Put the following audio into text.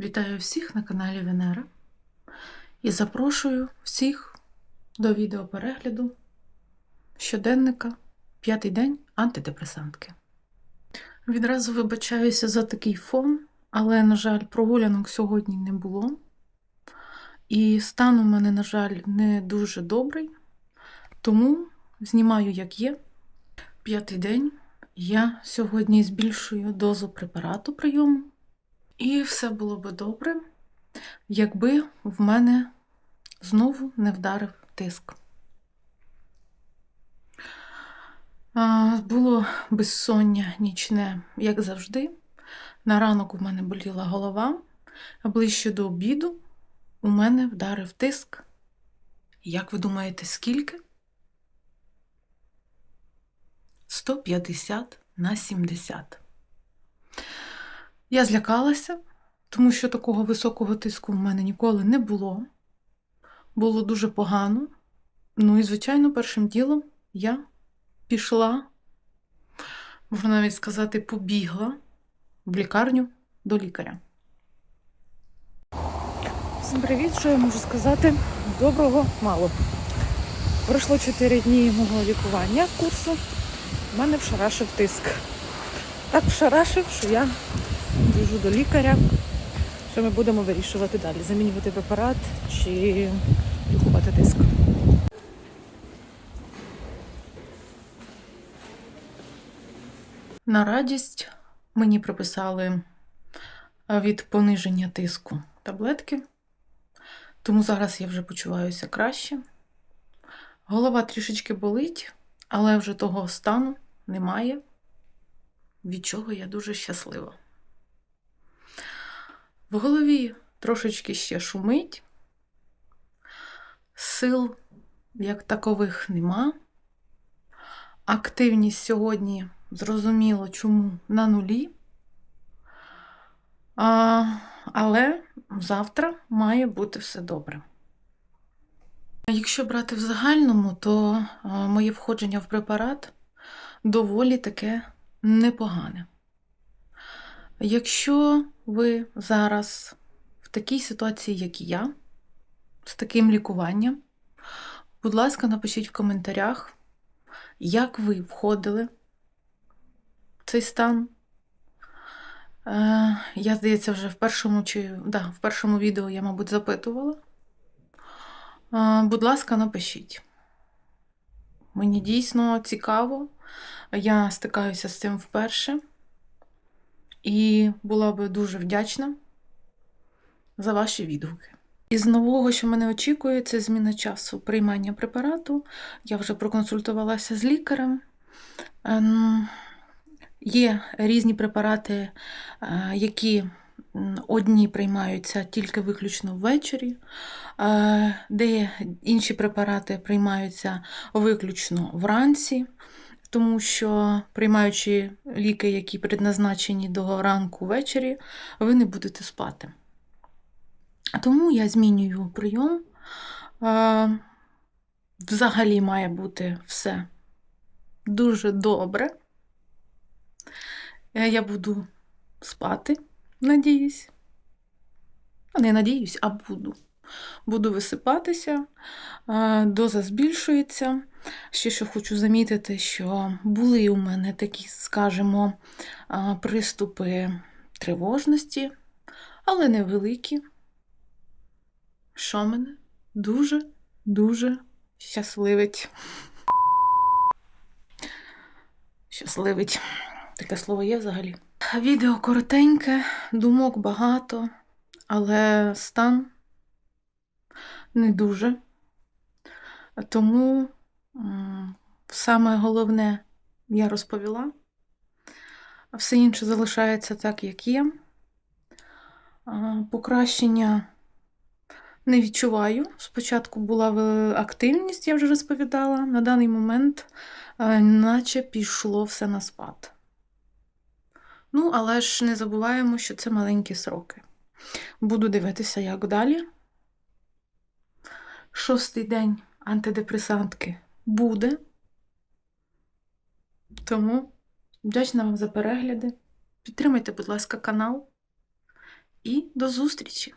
Вітаю всіх на каналі Венера і запрошую всіх до відеоперегляду щоденника П'ятий день антидепресантки. Відразу вибачаюся за такий фон, але, на жаль, прогулянок сьогодні не було. І стан у мене, на жаль, не дуже добрий, тому знімаю як є. П'ятий день я сьогодні збільшую дозу препарату прийому. І все було би добре, якби в мене знову не вдарив тиск. Було безсоння нічне, як завжди. На ранок у мене боліла голова, а ближче до обіду у мене вдарив тиск. Як ви думаєте, скільки? 150 на 70. Я злякалася, тому що такого високого тиску в мене ніколи не було. Було дуже погано. Ну і, звичайно, першим ділом я пішла, можна навіть сказати, побігла в лікарню до лікаря. Всім привіт, що я можу сказати? Доброго мало. Пройшло 4 дні мого лікування курсу. У мене вшарашив тиск. Так вшарашив, що я біжу до лікаря. Що ми будемо вирішувати далі? Замінювати препарат чи лікувати тиск. На радість мені приписали від пониження тиску таблетки, тому зараз я вже почуваюся краще. Голова трішечки болить, але вже того стану немає, від чого я дуже щаслива. В голові трошечки ще шумить, сил як такових нема. Активність сьогодні зрозуміло, чому на нулі. А, але завтра має бути все добре. Якщо брати в загальному, то моє входження в препарат доволі таке непогане. Якщо ви зараз в такій ситуації, як і я, з таким лікуванням, будь ласка, напишіть в коментарях, як ви входили в цей стан. Е, Я, здається, вже в першому чи да, в першому відео я, мабуть, запитувала. Е, Будь ласка, напишіть. Мені дійсно цікаво. Я стикаюся з цим вперше. І була би дуже вдячна за ваші відгуки. Із нового, що мене очікує, це зміна часу приймання препарату. Я вже проконсультувалася з лікарем. Ем, Є різні препарати, е, які одні приймаються тільки виключно ввечері, е, де інші препарати приймаються виключно вранці, тому що приймаючи ліки, які предназначені до ранку ввечері, ви не будете спати. Тому я змінюю прийом. Взагалі має бути все дуже добре. Е, Я буду спати, надіюсь. Не надіюсь, а буду. Буду висипатися, доза збільшується. Ще що хочу замітити, що були у мене такі, скажімо, приступи тривожності, але невеликі, що мене дуже-дуже щасливить. Щасливить. Таке слово є взагалі. Відео коротеньке, думок багато, але стан не дуже. Тому саме головне я розповіла, все інше залишається так, як є. Покращення не відчуваю. Спочатку була активність, я вже розповідала. На даний момент, е, наче пішло все на спад. Ну, але ж не забуваємо, що це маленькі сроки. Буду дивитися, як далі. Шостий день антидепресантки буде. Тому вдячна вам за перегляди. Підтримайте, будь ласка, канал. і до зустрічі!